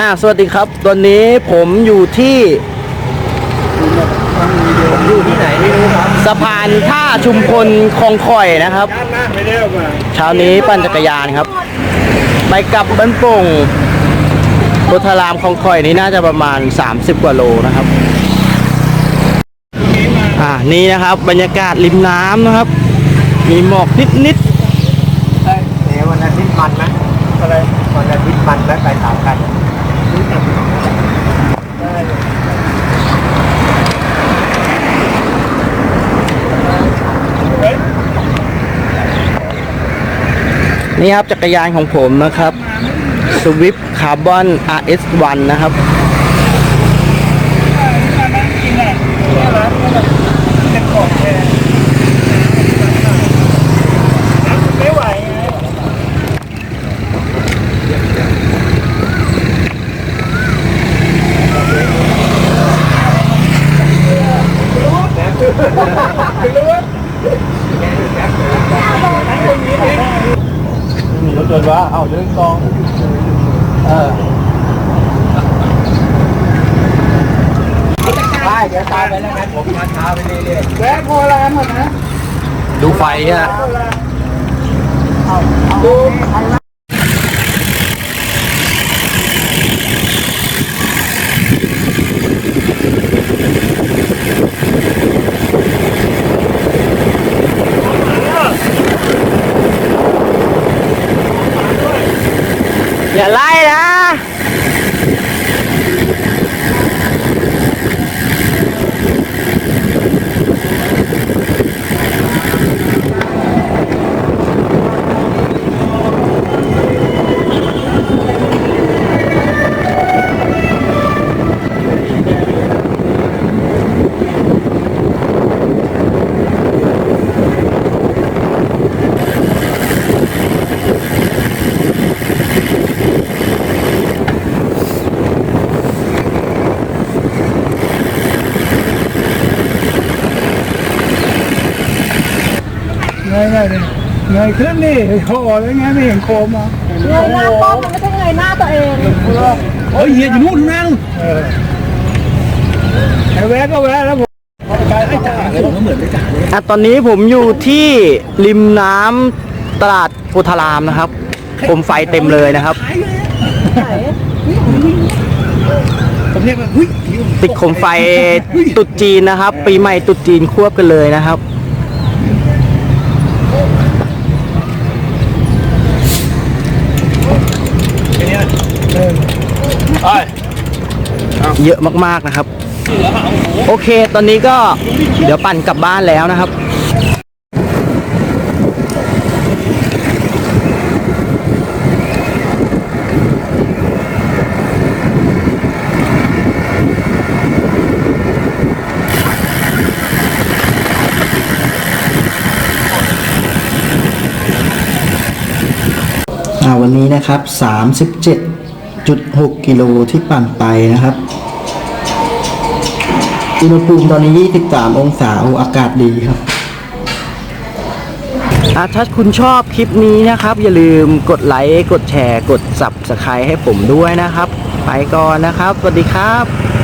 อ่าสวัสดีครับ ตอนนี้ผมอยู่ที่อยู่ที่ไหนไม่รู้ครับสะพานท่าชุมพลคลองข่อยนะครับ ด้านหน้าไม่ได้มาเช้านี้ปั่นจักรยานครับ ไปกลับบ้านโป่งโพธารามคลองข่อยนี้น่าจะประมาณ 30 กว่าโลนะครับ อ่านี่นะครับ บรรยากาศริมน้ำนะครับ มีหมอกนิดเดี๋ยววันอาทิตย์มันไหมอะไรวันอาทิตย์มันแล้วไปถามกัน นี่ครับจักรยานของผมนะครับสวิฟคาร์บอน RS1 นะครับ มีรถยนต์วะเอาเรื่องกอง เออได้เดี๋ยวตามไปแล้วกันผมมาช้าไปเรื่อยๆแวะโคราชหมดนะ ดูไฟฮะดูอย่าไล่นะ เงยเงยเงยขึ้นนี่คอแล้วไงไม่เห็นโคมอะเงยหน้าก้องมันไม่ใช่เงยหน้าตัวเองเฮ้ยเฮียอยู่นู่นนั่งไอ้แวะก็แวะแล้วผมอะตอนนี้ผมอยู่ที่ริมน้ำตลาดโพธารามนะครับ ผมไฟเต็มเลยนะครับติดโคมไฟตุดจีนนะครับ ปีใหม่ตุดจีนควบกันเลยนะครับ ไอ้เยอะมากๆนะครับ โอเค ตอนนี้ก็เดี๋ยวปั่นกลับบ้านแล้วนะครับอ่าวันนี้นะครับ 6.6 กิโลที่ปั่นไปนะครับ อุณหภูมิตอนนี้ 23 องศาออากาศดีครับอะถ้าคุณชอบคลิปนี้นะครับ อย่าลืมกดไลค์ กดแชร์ กด subscribe ให้ผมด้วยนะครับ ไปก่อนนะครับ สวัสดีครับ